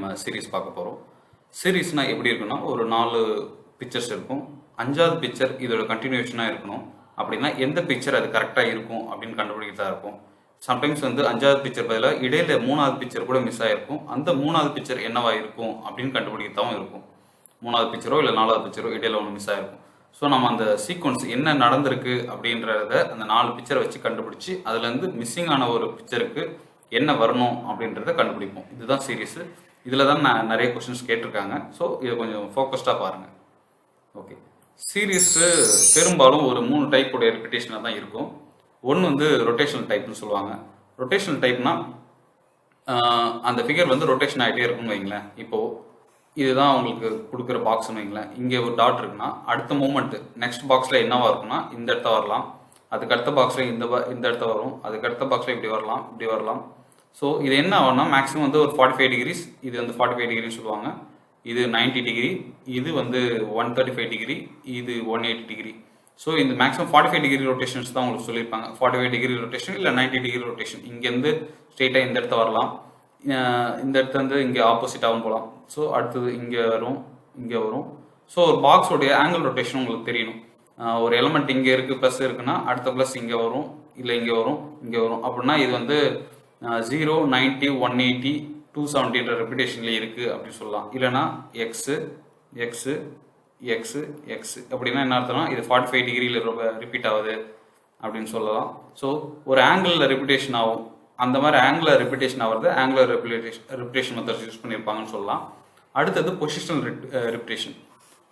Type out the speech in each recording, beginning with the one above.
நம்ம சீரீஸ் பார்க்க போகிறோம் சீரீஸ்னால் எப்படி இருக்குன்னா ஒரு நாலு பிக்சர்ஸ் இருக்கும். அஞ்சாவது பிக்சர் இதோட கண்டினியூஷனாக இருக்கணும். அப்படின்னா எந்த பிக்சர் அது கரெக்டாக இருக்கும் அப்படின்னு கண்டுபிடிக்கிறதா இருக்கும். சம்டைம்ஸ் வந்து அஞ்சாவது பிக்சர் பதிலாக இடையில மூணாவது பிக்சர் கூட மிஸ் ஆகிருக்கும் அந்த மூணாவது பிக்சர் என்னவா இருக்கும் அப்படின்னு கண்டுபிடிக்கிறதாவும் இருக்கும். மூணாவது பிக்சரோ இல்லை நாலாவது பிக்சரோ இடையில ஒன்று மிஸ் ஆகிருக்கும் ஸோ நம்ம அந்த சீக்வன்ஸ் என்ன நடந்திருக்கு அப்படின்றத அந்த நாலு பிக்சரை வச்சு கண்டுபிடிச்சி அதுலேருந்து மிஸ்ஸிங் ஆன ஒரு பிக்சருக்கு என்ன வரணும் அப்படின்றத கண்டுபிடிப்போம். இதுதான் சீரியஸ் இதில் தான் நான் நிறைய கொஸ்டின்ஸ் கேட்டிருக்காங்க. ஸோ இதை கொஞ்சம் ஃபோக்கஸ்டாக பாருங்கள் ஓகே சீரீஸு பெரும்பாலும் ஒரு மூணு டைப் உடைய ரெப்பிட்டேஷனாக தான் இருக்கும். ஒன்று வந்து ரொட்டேஷனல் டைப்னு சொல்லுவாங்க. ரொட்டேஷனல் டைப்னா அந்த ஃபிகர் வந்து ரொட்டேஷன் ஆகிட்டே இருக்கும்னு வைங்களேன். இப்போது இதுதான் உங்களுக்கு கொடுக்குற பாக்ஸ்னு வைங்களேன். இங்கே ஒரு டாட் இருக்குன்னா அடுத்த மூமெண்ட்டு நெக்ஸ்ட் பாக்ஸில் என்னவாக இருக்கும்னா இந்த இடத்த வரலாம். அதுக்கு அடுத்த பாக்ஸில் இந்த வ- இந்த இடத்த வரும். அதுக்கு அடுத்த பாக்ஸில் இப்படி வரலாம் இப்படி வரலாம். ஸோ இது என்ன ஆகும்னா மேக்ஸிமம் வந்து ஒரு ஃபார்ட்டி ஃபைவ் டிகிரிஸ் இது வந்து ஃபார்ட்டி ஃபைவ் டிகிரின்னு சொல்லுவாங்க. இது 90 டிகிரி இது வந்து ஒன் தேர்ட்டி ஃபைவ் டிகிரி இது ஒன் எயிட்டி டிகிரி ஸோ இந்த maximum forty five degree rotations தான் உங்களுக்கு சொல்லியிருப்பாங்க. ஃபார்ட்டி ஃபைவ் டிகிரி ரொட்டேஷன் இல்லை 90 டிகிரி ரொட்டேஷன் இங்கேருந்து ஸ்ட்ரெயிட்டாக இந்த இடத்த வரலாம். இந்த இடத்துல இருந்து இங்கே ஆப்போசிட்டாகவும் போகலாம். ஸோ அடுத்தது இங்கே வரும் இங்கே வரும். ஸோ ஒரு பாக்ஸோடைய ஆங்கிள் ரொட்டேஷன் உங்களுக்கு தெரியணும். ஒரு எலமெண்ட் இங்கே இருக்குது ப்ளஸ் இருக்குன்னா அடுத்த ப்ளஸ் இங்கே வரும் இல்லை இங்கே வரும் இங்கே வரும். அப்படின்னா இது வந்து zero ninety one eighty two செவன்ட்டின்ற ரெப்பிடேஷன்ல இருக்குது அப்படின்னு சொல்லலாம். இல்லைனா எக்ஸு எக்ஸு எக்ஸு எக்ஸ் அப்படின்னா என்ன அர்த்தம்னா இது ஃபார்ட்டி ஃபைவ் டிகிரியில் ரொம்ப ரிப்பீட் ஆகுது அப்படின்னு சொல்லலாம். ஸோ ஒரு ஆங்கிளில் ரெப்பிடேஷன் ஆகும். அந்த மாதிரி ஆங்குலர் ரெப்பிடேஷன் ஆகிறது angular repetition repetition methods use பண்ணியிருப்பாங்கன்னு சொல்லலாம். அடுத்தது பொசிஷனல் ரெப்பிடேஷன்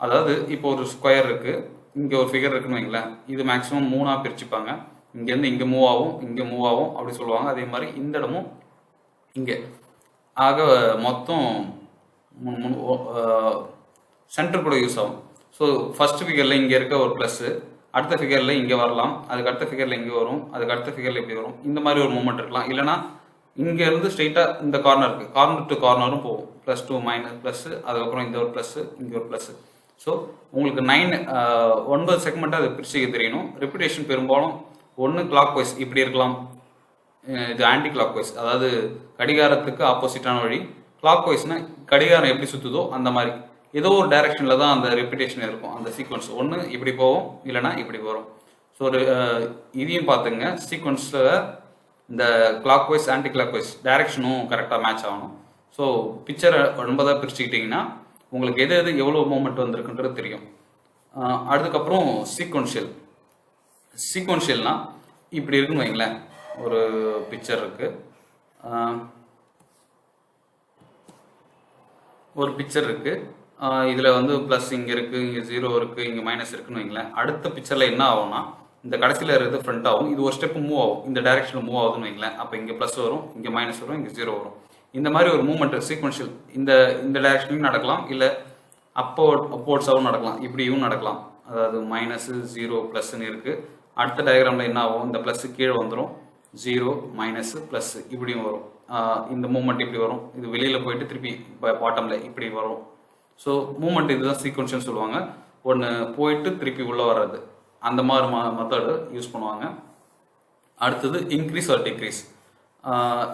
அதாவது இப்போ ஒரு ஸ்கொயர் இருக்குது இங்கே ஒரு ஃபிகர் இருக்குன்னு வைங்களேன். இது மேக்ஸிமம் மூணாக பிரிச்சுப்பாங்க. இங்கேருந்து இங்கே மூவ் ஆகும் இங்கே மூவ் ஆகும் அப்படி சொல்லுவாங்க. அதே மாதிரி இந்த இடமும் இங்கே. ஆக மொத்தம் மூணு மூணு சென்டர் கூட யூஸ் ஆகும். ஸோ ஃபர்ஸ்ட் ஃபிகரில் இங்கே இருக்க ஒரு ப்ளஸ்ஸு அடுத்த ஃபிகரில் இங்கே வரலாம். அதுக்கு அடுத்த ஃபிகரில் இங்கே வரும். அதுக்கு அடுத்த ஃபிகரில் இப்படி வரும். இந்த மாதிரி ஒரு மூமெண்ட் இருக்கலாம். இல்லைனா இங்கேருந்து ஸ்ட்ரெயிட்டாக இந்த கார்னருக்கு கார்னர் டு கார்னரும் போகும். ப்ளஸ் டூ மைனஸ் ப்ளஸ்ஸு அதுக்கப்புறம் இந்த ஒரு ப்ளஸ்ஸு இங்கே ஒரு ப்ளஸ்ஸு ஸோ உங்களுக்கு நைன் ஒன்பது செக்மெண்ட்டாக அது பிரிச்சுக்க தெரியணும். ரெப்புடேஷன் பெரும்பாலும் ஒன்று கிளாக் வைஸ் இப்படி இருக்கலாம். இது ஆன்டி கிளாக் வைஸ் அதாவது கடிகாரத்துக்கு ஆப்போசிட்டான வழி. கிளாக் வைஸ்னா கடிகாரம் எப்படி சுற்றுதோ அந்த மாதிரி. ஏதோ ஒரு டைரக்ஷனில் தான் அந்த ரெப்பிடேஷன் இருக்கும் அந்த சீக்வன்ஸ் ஒன்று இப்படி போகும் இல்லைனா இப்படி வரும். ஸோ ஒரு இதையும் பார்த்துங்க. சீக்வன்ஸில் இந்த clockwise anti clock wise டைரக்ஷனும் கரெக்டாக மேட்ச் ஆகணும். ஸோ பிக்சரை ஒன்பதாக பிரிச்சுக்கிட்டிங்கன்னா உங்களுக்கு எது எது எவ்வளோ மூமெண்ட் வந்திருக்குன்றது தெரியும். அதுக்கப்புறம் சீக்வன்ஷியல் சீக்வன்ஷியல்னால் இப்படி இருக்குன்னு வைங்களேன். ஒரு பிக்சர் இருக்குது ஒரு பிக்சர் இருக்குது இதில் வந்து ப்ளஸ் இங்கே இருக்குது இங்கே ஜீரோ இருக்குது இங்கே மைனஸ் இருக்குன்னு வைங்களேன். அடுத்த பிக்சரில் என்ன ஆகும்னா இந்த கடைசியில் இருக்கிறது ஃப்ரண்ட் ஆகும். இது ஒரு ஸ்டெப் மூவ் ஆகும். இந்த டைரக்ஷனில் மூவ் ஆகுதுன்னு வைங்களேன். அப்போ இங்கே ப்ளஸ் வரும் இங்கே மைனஸ் வரும் இங்கே ஜீரோ வரும். இந்த மாதிரி ஒரு மூமெண்ட் சீக்வன்ஷியல் இந்த இந்த டைரக்ஷன்லையும் நடக்கலாம். இல்லை அப்போ அப்போர்ட்ஸாகவும் நடக்கலாம். இப்படியும் நடக்கலாம். அதாவது மைனஸ் ஜீரோ ப்ளஸ்ன்னு இருக்குது அடுத்த டயக்ராமில் என்ன ஆகும்? இந்த ப்ளஸ் கீழே வந்துடும் ஜீரோ மைனஸ் ப்ளஸ் இப்படியும் வரும். இந்த மூமெண்ட் இப்படி வரும். இது வெளியில் போயிட்டு திருப்பி பாட்டம்ல இப்படி வரும். ஸோ மூமெண்ட் இதுதான் சீக்வன்ஷன் சொல்லுவாங்க. ஒன்று போயிட்டு திருப்பி உள்ளே வர்றது. அந்த மாதிரி மெத்தடு யூஸ் பண்ணுவாங்க. அடுத்தது இன்க்ரீஸ் ஆர் டிக்ரீஸ்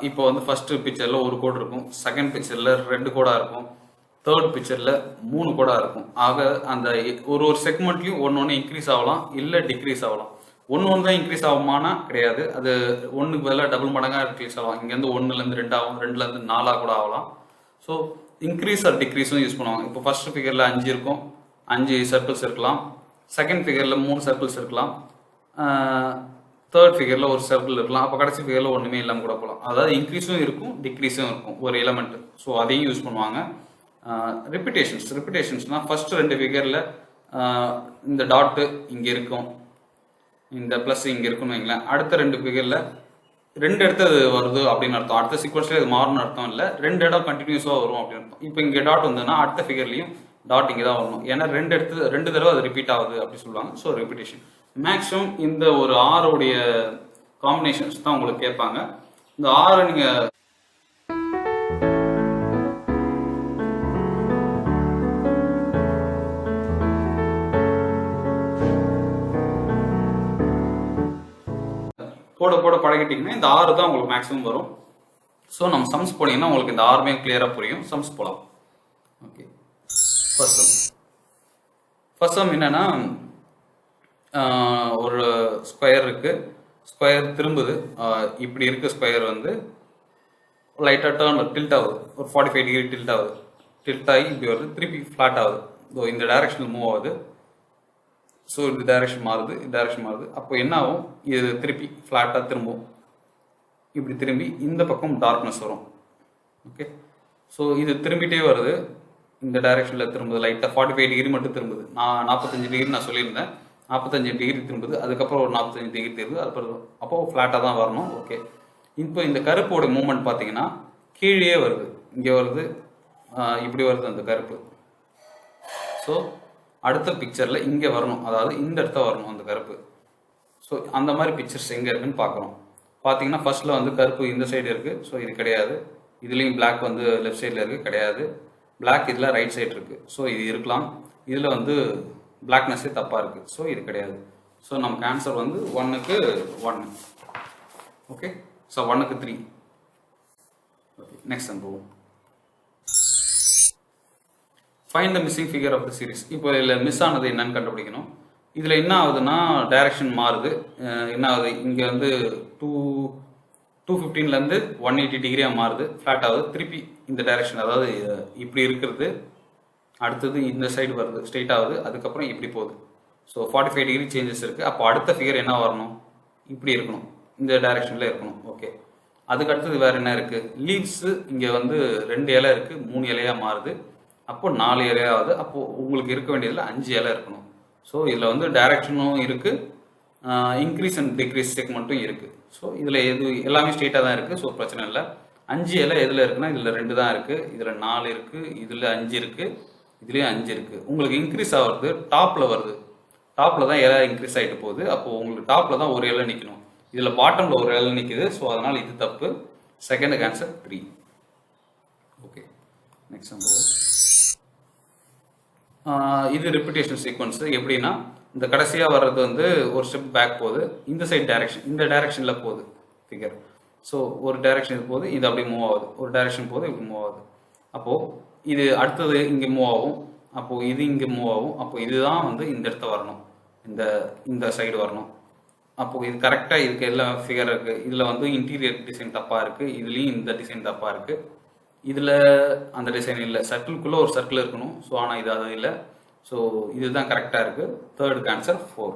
இப்போ வந்து ஃபஸ்ட்டு பிக்சரில் ஒரு கோடு இருக்கும். செகண்ட் பிக்சரில் ரெண்டு கோடாக இருக்கும். தேர்ட் பிக்சரில் மூணு கோடாக இருக்கும். ஆக அந்த ஒரு ஒரு செக்மெண்ட்லையும் ஒன்று ஒன்று இன்க்ரீஸ் ஆகலாம் இல்லை டிக்ரீஸ் ஆகலாம். ஒன்று ஒன்று தான் இன்க்ரீஸ் ஆகுமானா கிடையாது. அது ஒன்றுக்கு பதிலாக டபுள் மடங்காக இன்க்ரீஸ் ஆகலாம். இங்கேருந்து ஒன்றுலேருந்து ரெண்டு ஆகும் ரெண்டுலேருந்து நாலாக கூட ஆகலாம். ஸோ இன்க்ரீஸ் ஆர் டிக்ரீஸும் யூஸ் பண்ணுவாங்க. இப்போ ஃபர்ஸ்ட் ஃபிகரில் அஞ்சு இருக்கும். அஞ்சு சர்க்கிள்ஸ் இருக்கலாம். செகண்ட் ஃபிகரில் மூணு சர்க்கிள்ஸ் இருக்கலாம். தேர்ட் ஃபிகரில் ஒரு சர்க்கிள் இருக்கலாம். அப்போ கடைசி ஃபிகரில் ஒன்றுமே இல்லாமல் கூட போகலாம். அதாவது இன்க்ரீஸும் இருக்கும் டிக்ரீஸும் இருக்கும். ஒரு எலமெண்ட் ஸோ அதையும் யூஸ் பண்ணுவாங்க. ரிப்பிட்டேஷன்ஸ் ரிப்பிட்டேஷன்ஸ்னால் ஃபர்ஸ்ட் ரெண்டு ஃபிகரில் இந்த டாட்டு இங்கே இருக்கும். இந்த ப்ளஸ் இங்கே இருக்குன்னு வைங்களேன். அடுத்த ரெண்டு ஃபிகரில் ரெண்டு இடத்து அது வருது அப்படின்னு அர்த்தம். அடுத்த சீக்வன்ஸில் இது மாறணும் அர்த்தம் இல்லை. ரெண்டு இடம் கண்டினியூஸாக வரும் அப்படின்னு அர்த்தம். இப்போ இங்கே டாட் வந்ததுன்னா அடுத்த ஃபிகர்லையும் டாட் இங்கே தான் வரணும். ஏன்னா ரெண்டு இடத்து ரெண்டு தடவை அது ரிப்பீட் ஆகுது அப்படி சொல்லுவாங்க. ஸோ ரிப்பீட்டேஷன் மேக்ஸிமம் இந்த ஒரு ஆறுடைய காம்பினேஷன்ஸ் தான் உங்களுக்கு கேட்பாங்க. இந்த ஆறு நீங்கள் போட போட பழகிட்டீங்கன்னா இந்த ஆறு தான் உங்களுக்கு மேக்ஸிமம் வரும். ஸோ நம்ம சம்ஸ் போனீங்கன்னா உங்களுக்கு இந்த ஆறுமே கிளியராக புரியும். சம்ஸ் போகலாம் okay first sum first sum என்னன்னா ஒரு ஸ்கொயர் இருக்கு. ஸ்கொயர் திரும்புது. இப்படி இருக்க ஸ்கொயர் வந்து லைட்டாக டேர்ன் டில்ட் ஆகுது. ஒரு ஃபார்ட்டி ஃபைவ் டிகிரி டில்ட் ஆகுது. டில்ட் ஆகி இப்படி வருது. திருப்பி ஃப்ளாட் ஆகுது. ஸோ இந்த டைரக்ஷனில் மூவ் ஆகுது. ஸோ இந்த டைரக்ஷன் மாறுது இந்த டைரக்ஷன் மாறுது. அப்போ என்ன ஆகும் இது திருப்பி ஃப்ளாட்டாக திரும்பும். இப்படி திரும்பி இந்த பக்கம் டார்க்னஸ் வரும். ஓகே ஸோ இது திரும்பிட்டே வருது. இந்த டைரக்ஷனில் திரும்புது. லைட்டாக ஃபார்ட்டி ஃபைவ் டிகிரி மட்டும் திரும்புது. நான் நாற்பத்தஞ்சு டிகிரி நான் சொல்லியிருந்தேன். நாற்பத்தஞ்சு டிகிரி திரும்புது. அதுக்கப்புறம் ஒரு நாற்பத்தஞ்சு டிகிரி திரும்புது. அதுக்கப்புறம் அப்போ ஃப்ளாட்டாக தான் வரணும். ஓகே இப்போ இந்த கருப்போட மூமெண்ட் பார்த்தீங்கன்னா கீழே வருது. இங்கே வருது. இப்படி வருது அந்த கருப்பு. ஸோ அடுத்த பிக்சரில் இங்கே வரணும். அதாவது இந்த இடத்த வரணும் அந்த கருப்பு. ஸோ அந்த மாதிரி பிக்சர்ஸ் எங்கே இருக்குன்னு பார்க்குறோம் பார்த்தீங்கன்னா ஃபர்ஸ்ட்டில் வந்து கருப்பு இந்த சைடு இருக்குது ஸோ இது கிடையாது. இதுலேயும் பிளாக் வந்து லெஃப்ட் சைடில் இருக்குது கிடையாது. பிளாக் இதில் ரைட் சைடு இருக்குது ஸோ இது இருக்கலாம். இதில் வந்து பிளாக்னஸ்ஸே தப்பாக இருக்குது ஸோ இது கிடையாது. ஸோ நமக்கு ஆன்சர் வந்து ஒன்னுக்கு ஒன்று ஓகே ஸோ ஒன்னுக்கு த்ரீ ஓகே நெக்ஸ்ட் நம்ம போவோம் find the missing figure of the series இப்போ இதில் மிஸ் ஆனது என்னன்னு கண்டுபிடிக்கணும். இதில் என்ன ஆகுதுன்னா டைரக்ஷன் மாறுது. என்ன ஆகுது? இங்கே வந்து டூ டூ ஃபிஃப்டீன்லேருந்து ஒன் எயிட்டி டிகிரியாக மாறுது. ஃப்ளாட் ஆகுது. திருப்பி இந்த டைரக்ஷன் அதாவது இப்படி இருக்கிறது. அடுத்தது இந்த சைடு வருது. ஸ்ட்ரெயிட் ஆகுது. அதுக்கப்புறம் இப்படி போகுது. So forty five degree changes இருக்குது அப்போ அடுத்த ஃபிகர் என்ன வரணும்? இப்படி இருக்கணும். இந்த டைரக்ஷனில் இருக்கணும். ஓகே அதுக்கு அடுத்தது வேறு என்ன இருக்குது லீவ்ஸு இங்கே வந்து ரெண்டு இலை இருக்குது மூணு இலையாக மாறுது. அப்போ நாலு இலையாவது அப்போ உங்களுக்கு இருக்க வேண்டியதில் அஞ்சு இலை இருக்கணும். ஸோ இதில் வந்து டைரக்ஷனும் இருக்குது இன்க்ரீஸ் அண்ட் டிக்ரீஸ் செக்மெண்ட்டும் இருக்குது ஸோ இதில் எது எல்லாமே ஸ்ட்ரெயிட்டாக தான் இருக்குது ஸோ பிரச்சனை இல்லை. அஞ்சு இலை எதில் இருக்குன்னா இதில் ரெண்டு தான் இருக்குது இதில் நாலு இருக்குது இதில் அஞ்சு இருக்குது இதுலேயும் அஞ்சு இருக்குது உங்களுக்கு இன்க்ரீஸ் ஆகிறது டாப்பில் வருது. டாப்பில் தான் இலை இன்க்ரீஸ் ஆகிட்டு போகுது. அப்போது உங்களுக்கு டாப்பில் தான் ஒரு இலை நிற்கணும் இதில் பாட்டமில் ஒரு இலை நிற்குது ஸோ அதனால் இது தப்பு. செகண்டுக்கு answer three okay next number இது ரிப்பிட்டேஷன் சீக்வன்ஸ் எப்படின்னா இந்த கடைசியாக வர்றது வந்து ஒரு ஸ்டெப் பேக் போகுது. இந்த சைட் டைரக்ஷன் இந்த டைரக்ஷனில் போகுது ஃபிகர் ஸோ ஒரு டைரக்ஷன் இது போகுது இது அப்படியே மூவ் ஆகுது. ஒரு டைரக்ஷன் போகுது இப்படி மூவ் ஆகுது. அப்போது இது அடுத்தது இங்கே மூவ் ஆகும். அப்போது இது இங்கே மூவ் ஆகும். அப்போ இதுதான் வந்து இந்த இடத்த வரணும். இந்த இந்த சைடு வரணும். அப்போது இது கரெக்டாக இதுக்கு எல்லாம் ஃபிகர் இருக்குது இதில் வந்து இன்டீரியர் டிசைன் தப்பாக இருக்குது இதுலேயும் இந்த டிசைன் தப்பாக இருக்குது இதில் அந்த டிசைன் இல்லை. சர்க்கிள்குள்ளே ஒரு சர்க்கிள் இருக்கணும். ஸோ ஆனால் இது அது இல்லை. ஸோ இதுதான் கரெக்டாக இருக்குது தேர்டுக்கு ஆன்சர் ஃபோர்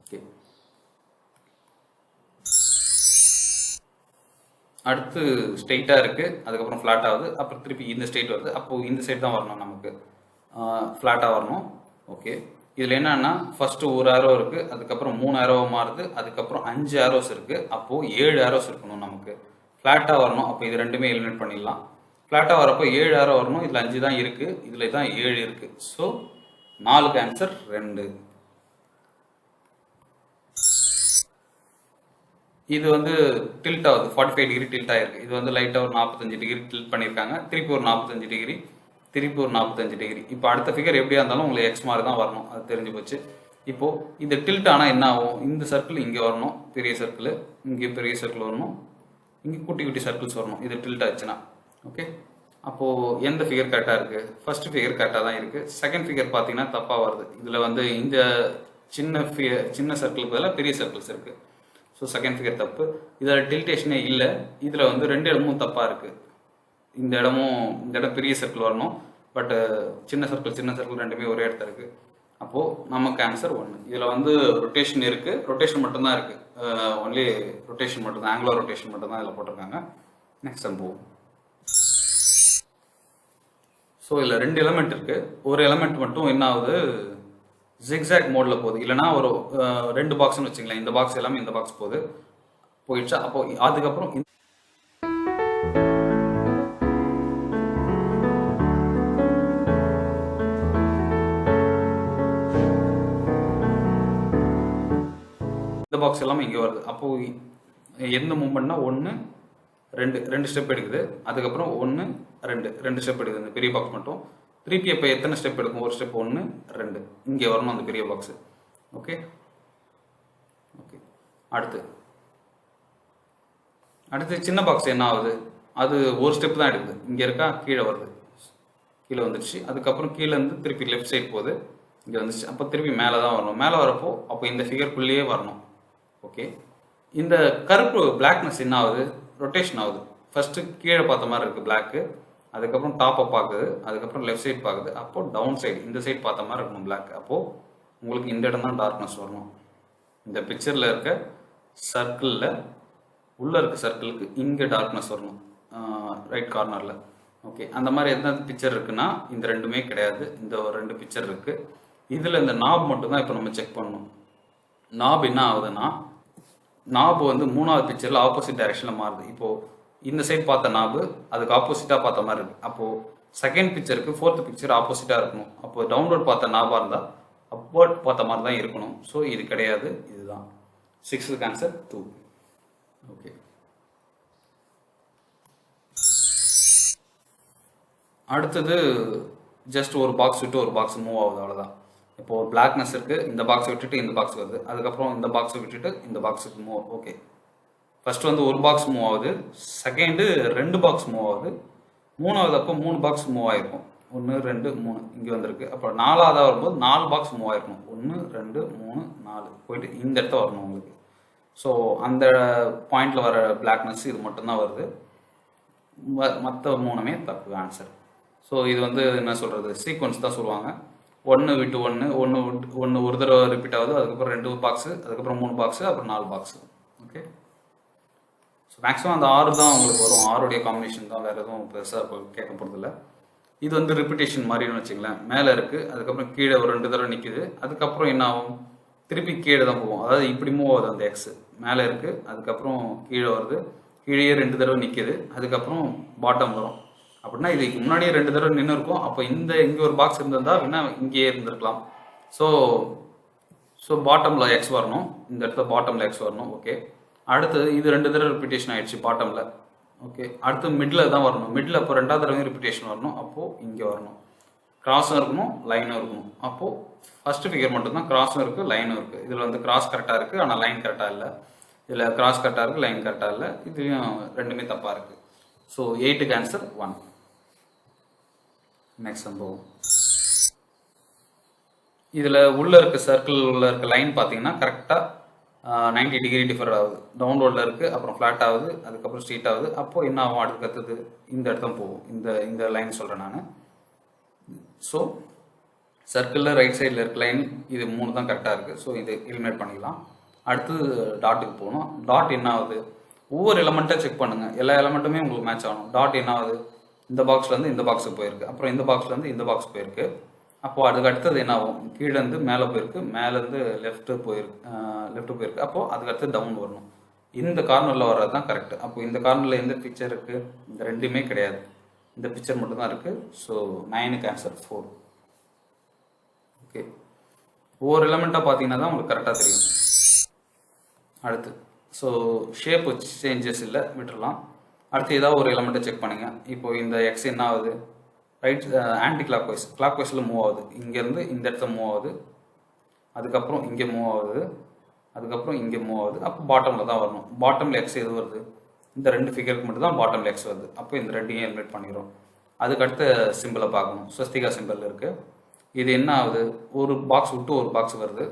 ஓகே அடுத்து ஸ்ட்ரெயிட்டாக இருக்குது அதுக்கப்புறம் ஃப்ளாட் ஆகுது. அப்புறம் திருப்பி இந்த ஸ்ட்ரெயிட் வருது. அப்போது இந்த சைடு தான் வரணும் நமக்கு. ஃப்ளாட்டாக வரணும். ஓகே இதில் என்னன்னா ஃபஸ்ட்டு ஒரு ஆரோ இருக்குது அதுக்கப்புறம் மூணு ஆரோவாக மாறுது. அதுக்கப்புறம் அஞ்சு ஆரோஸ் இருக்குது அப்போது ஏழு ஆரோஸ் இருக்கணும் நம்ம ஃப்ளாட்டாக வரணும். அப்போ இது ரெண்டுமே எலிமினேட் பண்ணிடலாம். ஃப்ளாட்டாக வரப்போ ஏழு ஆறாக வரணும். இதில் அஞ்சு தான் இருக்குது இதில் தான் ஏழு இருக்குது ஸோ நாலுக்கு ஆன்சர் ரெண்டு. இது வந்து டில்ட் ஆகுது. ஃபார்ட்டி ஃபைவ் டிகிரி டில்ட் ஆயிருக்கு. இது வந்து லைட்டாக ஒரு நாற்பத்தஞ்சு டிகிரி டில்ட் பண்ணியிருக்காங்க. திருப்பி ஒரு நாற்பத்தஞ்சு டிகிரி திருப்பி ஒரு நாற்பத்தஞ்சு டிகிரி இப்போ அடுத்த ஃபிகர் எப்படியா இருந்தாலும் உங்களுக்கு எக்ஸ் மாதிரி தான் வரணும். அது தெரிஞ்சு போச்சு. இப்போது இந்த டில்ட் ஆனால் என்ன ஆகும்? இந்த சர்க்கிள் இங்கே வரணும். பெரிய சர்க்கிள் இங்கே பெரிய சர்க்கிள் வரணும். இங்கே குட்டி குட்டி சர்க்கிள்ஸ் வரணும். இது டில்ட் ஆச்சுன்னா. ஓகே அப்போது எந்த ஃபிகர் கரெக்டாக இருக்குது ஃபர்ஸ்ட் ஃபிகர் கரெக்டாக தான் இருக்குது செகண்ட் ஃபிகர் பார்த்தீங்கன்னா தப்பாக வருது. இதில் வந்து இந்த சின்ன ஃபி சின்ன சர்க்கிளுக்கு பதிலாக பெரிய சர்க்கிள்ஸ் இருக்குது ஸோ செகண்ட் ஃபிகர் தப்பு. இதில் டில்டேஷனே இல்லை. இதில் வந்து ரெண்டு இடமும் தப்பாக இருக்குது இந்த இடமும் இந்த இடம் பெரிய சர்க்கிள் வரணும். பட்டு சின்ன சர்க்கிள் சின்ன சர்க்கிள் ரெண்டுமே ஒரே இடத்துல இருக்குது அப்போது நமக்கு ஆன்சர் ஒன்று இதில் வந்து ரொட்டேஷன் இருக்குது ரொட்டேஷன் மட்டும்தான் இருக்குது ஒன்லி ரொட்டேஷன் மட்டும்தான் ஆங்குலர் ரொட்டேஷன் மட்டும்தான் இதில் போட்டிருக்காங்க. நெக்ஸ்ட் அம்பு போவோம். ஸோ இதில் ரெண்டு எலமெண்ட் இருக்குது ஒரு எலமெண்ட் மட்டும் என்ன ஆகுது? ஜிக்ஸாக் மோடில் போகுது. இல்லைனா ஒரு ரெண்டு பாக்ஸ்னு வச்சுங்களேன் இந்த பாக்ஸ் எல்லாமே இந்த பாக்ஸ் போகுது. போயிடுச்சா. அப்போ அதுக்கப்புறம் இந்த- பாக்ஸ் எல்லாமே இங்கே வருது. அப்போ எந்த மூமெண்ட்னா ஒன்று ரெண்டு ரெண்டு ஸ்டெப் எடுக்குது. அதுக்கப்புறம் ஒன்று ரெண்டு ரெண்டு ஸ்டெப் எடுக்குது இந்த பெரிய பாக்ஸ் மட்டும். திருப்பி இப்போ எத்தனை ஸ்டெப் எடுக்கும்? ஒரு ஸ்டெப் ஒன்று ரெண்டு. இங்கே வரணும் அந்த பெரிய பாக்ஸு ஓகே ஓகே அடுத்து. அடுத்து சின்ன பாக்ஸ் என்ன ஆகுது? அது ஒரு ஸ்டெப் தான் எடுக்குது. இங்கே இருக்கா? கீழே வருது. கீழே வந்துடுச்சு அதுக்கப்புறம் கீழேருந்து திருப்பி லெஃப்ட் சைடு போகுது. இங்கே வந்துச்சு அப்போ திருப்பி மேலே தான் வரணும். மேலே வரப்போ அப்போ இந்த ஃபிகர்க்குள்ளேயே வரணும். ஓகே இந்த கருப்பு பிளாக்னஸ் என்ன ஆகுது? ரொட்டேஷன் ஆகுது. ஃபஸ்ட்டு கீழே பார்த்த மாதிரி இருக்குது பிளாக்கு அதுக்கப்புறம் டாப்பை பார்க்குது. அதுக்கப்புறம் லெஃப்ட் சைட் பார்க்குது. அப்போ டவுன் சைடு இந்த சைட் பார்த்த மாதிரி இருக்கணும் பிளாக் அப்போது உங்களுக்கு இந்த இடம் தான் டார்க்னஸ் வரணும். இந்த பிக்சரில் இருக்க சர்க்கிளில் உள்ளே இருக்க சர்க்கிளுக்கு இங்கே டார்க்னஸ் வரணும். ரைட் கார்னரில் ஓகே அந்த மாதிரி எந்த பிக்சர் இருக்குன்னா இந்த ரெண்டுமே கிடையாது. இந்த ஒரு ரெண்டு பிக்சர் இருக்குது இதில் இந்த நாப் மட்டும்தான் இப்போ நம்ம செக் பண்ணணும். நாப் என்ன ஆகுதுன்னா நாபு வந்து மூணாவது பிக்சரில் ஆப்போசிட் டைரெக்ஷனில் மாறுது. இப்போது இந்த சைட் பார்த்த நாபு அதுக்கு ஆப்போசிட்டாக பார்த்த மாதிரி இருக்குது அப்போது செகண்ட் பிக்சருக்கு ஃபோர்த் பிக்சர் ஆப்போசிட்டாக இருக்கணும். அப்போ டவுன்லோட் பார்த்த நாபாக இருந்தால் அப்வர்ட் பார்த்த மாதிரி தான் இருக்கணும். ஸோ இது கிடையாது. இதுதான். சிக்ஸ்த்துக்கு ஆன்சர் டூ ஓகே அடுத்தது ஜஸ்ட் ஒரு பாக்ஸ் விட்டு ஒரு பாக்ஸ் மூவ் ஆகுது. அவ்வளோதான் இப்போ ஒரு பிளாக்னஸ் இருக்கு இந்த பாக்ஸை விட்டுட்டு இந்த பாக்ஸ் வருது. அதுக்கப்புறம் இந்த பாக்ஸை விட்டுட்டு இந்த பாக்ஸுக்கு மூவ் ஓகே ஃபர்ஸ்ட் வந்து ஒரு பாக்ஸ் மூவ் ஆகுது செகண்டு ரெண்டு பாக்ஸ் மூவ் ஆகுது மூணாவது அப்போ மூணு பாக்ஸ் மூவ் ஆயிருக்கும். ஒன்று ரெண்டு மூணு இங்கே வந்திருக்கு. அப்போ நாலாவதாக வரும்போது நாலு பாக்ஸ் மூவ் ஆயிருக்கும். ஒன்று ரெண்டு மூணு நாலு போயிட்டு இந்த இடத்த வரணும் உங்களுக்கு. ஸோ அந்த பாயிண்ட்டில் வர பிளாக்னஸ் இது மட்டும்தான் வருது. மற்ற மூணுமே தப்பு ஆன்சர் ஸோ இது வந்து என்ன சொல்கிறது சீக்வன்ஸ் தான் சொல்லுவாங்க. ஒன்று விட்டு ஒன்று ஒன்று விட்டு ஒன்று ஒரு தடவை ரிப்பீட் ஆகுது அதுக்கப்புறம் ரெண்டு பாக்ஸு அதுக்கப்புறம் மூணு பாக்ஸு அப்புறம் நாலு பாக்ஸு ஓகே ஸோ மேக்ஸிமம் அந்த ஆறு தான் உங்களுக்கு வரும். ஆறுடைய காம்பினேஷன் தான் வேறு எதுவும் பெருசாக கேட்க போகிறதில்ல இது வந்து ரிப்பிட்டேஷன் மாதிரின்னு வச்சுங்களேன் மேலே இருக்குது அதுக்கப்புறம் கீழே ஒரு ரெண்டு தடவை நிற்கிது அதுக்கப்புறம் என்ன ஆகும்? திருப்பி கீழே தான் போகும். அதாவது இப்படி மூவ் ஆகுது அந்த எக்ஸு மேலே இருக்குது அதுக்கப்புறம் கீழே வருது. கீழே ரெண்டு தடவை நிற்குது அதுக்கப்புறம் பாட்டம் வரும். அப்படின்னா இதுக்கு முன்னாடியே ரெண்டு தடவை நின்று இருக்கும் அப்போ இந்த இங்கே ஒரு பாக்ஸ் இருந்திருந்தா அப்படின்னா இங்கேயே இருந்திருக்கலாம். ஸோ ஸோ பாட்டமில் எக்ஸ் வரணும். இந்த இடத்துல பாட்டமில் எக்ஸ் வரணும். ஓகே அடுத்தது இது ரெண்டு தடவை ரிப்பிட்டேஷன் ஆயிடுச்சு பாட்டமில் ஓகே அடுத்து மிடில் தான் வரணும். மிடில் அப்போ ரெண்டாவது தடவை ரிப்பிட்டேஷன் வரணும். அப்போது இங்கே வரணும். கிராஸும் இருக்கணும் லைனும் இருக்கணும். அப்போது ஃபஸ்ட்டு ஃபிகர் மட்டும்தான் கிராஸும் இருக்குது லைனும் இருக்குது இதில் வந்து கிராஸ் கரெக்டாக இருக்குது ஆனால் லைன் கரெக்டாக இல்லை. இதில் கிராஸ் கரெக்டாக இருக்குது லைன் கரெக்டாக இல்லை. இதுலேயும் ரெண்டுமே தப்பாக இருக்குது ஸோ எயிட்டுக்கு ஆன்சர் ஒன் நெக்ஸ்ட் சம்பவம் இதில் உள்ளே இருக்க சர்க்கிள் உள்ள இருக்க லைன் பார்த்தீங்கன்னா கரெக்டாக நைன்டி டிகிரி டிஃபர் ஆகுது. டவுன்லோடில் இருக்குது அப்புறம் ஃப்ளாட் ஆகுது அதுக்கப்புறம் ஸ்ட்ரீட் ஆகுது. அப்போது என்ன ஆகும்? அடுத்து கற்றுது இந்த இடத்துல போகும். இந்த இந்த லைன் சொல்கிறேன் நான். ஸோ சர்க்கிளில் ரைட் சைடில் இருக்க லைன் இது மூணு தான் கரெக்டாக இருக்குது ஸோ இது எலிமினேட் பண்ணிக்கலாம். அடுத்து டாட்டுக்கு போகணும். டாட் என்ன ஆகுது? ஒவ்வொரு எலமெண்ட்டாக செக் பண்ணுங்கள் எல்லா எலமெண்ட்டுமே உங்களுக்கு மேட்ச் ஆகணும். டாட் என்ன ஆகுது? இந்த பாக்ஸ்லேருந்து இந்த பாக்ஸுக்கு போயிருக்கு. அப்புறம் இந்த பாக்ஸ்லேருந்து இந்த பாக்ஸ் போயிருக்கு. அப்போது அதுக்கு அடுத்தது என்ன ஆகும்? கீழேருந்து மேலே போயிருக்கு. மேலேருந்து லெஃப்ட்டு போயிருக்கு. லெஃப்ட்டு போயிருக்கு. அப்போது அதுக்கு அடுத்து டவுன் வரணும். இந்த கார்னரில் வர்றது தான் கரெக்ட் அப்போ இந்த கார்னரில் எந்த பிக்சர் இருக்குது இந்த ரெண்டுமே கிடையாது. இந்த பிக்சர் மட்டும் தான் இருக்குது ஸோ நைனுக்கு ஆன்சர் ஃபோர் ஓகே ஒவ்வொரு எலமெண்ட்டாக பார்த்தீங்கன்னா தான் உங்களுக்கு கரெக்டாக தெரியும். அடுத்து. ஸோ ஷேப் சேஞ்சஸ் இல்லை. விட்டுறலாம். அடுத்து ஏதாவது ஒரு எலமெண்ட்டை செக் பண்ணுங்கள் இப்போ இந்த எக்ஸ் என்ன ஆகுது? ரைட் ஆன்டி கிளாக் வைஸ் கிளாக் வைஸில் மூவ் ஆகுது. இங்கேருந்து இந்த இடத்துல மூவ் ஆகுது. அதுக்கப்புறம் இங்கே மூவ் ஆகுது. அதுக்கப்புறம் இங்கே மூவ் ஆகுது. அப்போ பாட்டமில் தான் வரணும். பாட்டமில் எக்ஸ் எது வருது? இந்த ரெண்டு ஃபிகருக்கு மட்டும் தான் பாட்டமில் எக்ஸ் வருது. அப்போ இந்த ரெண்டையும் எலிமினேட் பண்ணிடுறோம். அதுக்கு அடுத்த சிம்பிளை பார்க்கணும். ஸ்வஸ்திகா சிம்பிள் இருக்குது இது என்ன ஆகுது? ஒரு பாக்ஸ் விட்டு ஒரு பாக்ஸ் வருது.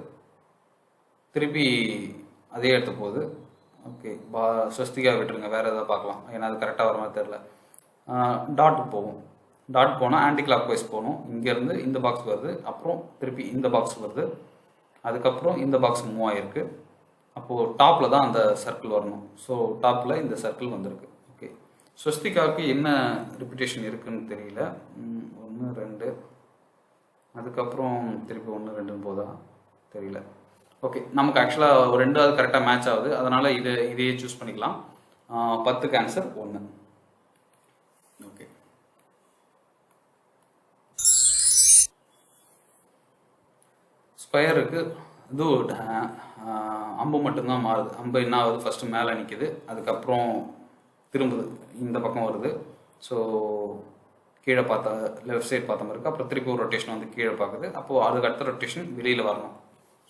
திருப்பி அதே இடத்து போகுது. ஓகே பா ஸ்வஸ்திகா விட்டுருங்க வேறு எதாவது பார்க்கலாம். ஏன்னா அது கரெக்டாக வர மாதிரி தெரில டாட்டுக்கு போகும் டாட் போனால் ஆன்டி கிளாக் வைஸ் போகணும். இங்கேருந்து இந்த பாக்ஸ் வருது அப்புறம் திருப்பி இந்த பாக்ஸ் வருது. அதுக்கப்புறம் இந்த பாக்ஸ் மூவ் ஆகிருக்கு அப்போது டாப்பில் தான் அந்த சர்க்கிள் வரணும். ஸோ டாப்பில் இந்த சர்க்கிள் வந்திருக்கு. ஓகே ஸ்வஸ்திகாவுக்கு என்ன ரிப்பிட்டேஷன் இருக்குன்னு தெரியல. ஒன்று ரெண்டு. அதுக்கப்புறம் திருப்பி ஒன்று ரெண்டுன்னு போதா தெரியல. ஓகே நமக்கு ஆக்சுவலாக ஒரு ரெண்டாவது கரெக்டாக மேட்ச் ஆகுது. அதனால் இது இதையே சூஸ் பண்ணிக்கலாம். பத்துக்கு ஆன்சர் ஒன்று ஓகே ஸ்கொயருக்கு இது அம்பு மட்டும்தான் மாறுது. அம்பு என்ன ஆகுது? ஃபஸ்ட்டு மேலே நிற்கிது அதுக்கப்புறம் திரும்புது. இந்த பக்கம் வருது. ஸோ கீழே பார்த்தா லெஃப்ட் சைடு பார்த்த மாதிரி இருக்குது அப்புறம் திருப்பி ஒரு ரொட்டேஷன் வந்து கீழே பார்க்குது. அப்போது அதுக்கு அடுத்த ரொட்டேஷன் வெளியில் வரணும்.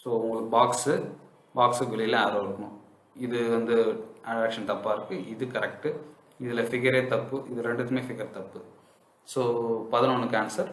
ஸோ உங்களுக்கு பாக்ஸு பாக்ஸுக்கு வெளியில் ஆரோ இருக்கணும். இது வந்து ஆக்ஷன் தப்பாக இருக்குது இது கரெக்டு இதில் ஃபிகரே தப்பு. இது ரெண்டுத்துமே ஃபிகர் தப்பு. ஸோ பதினொன்றுக்கு ஆன்சர்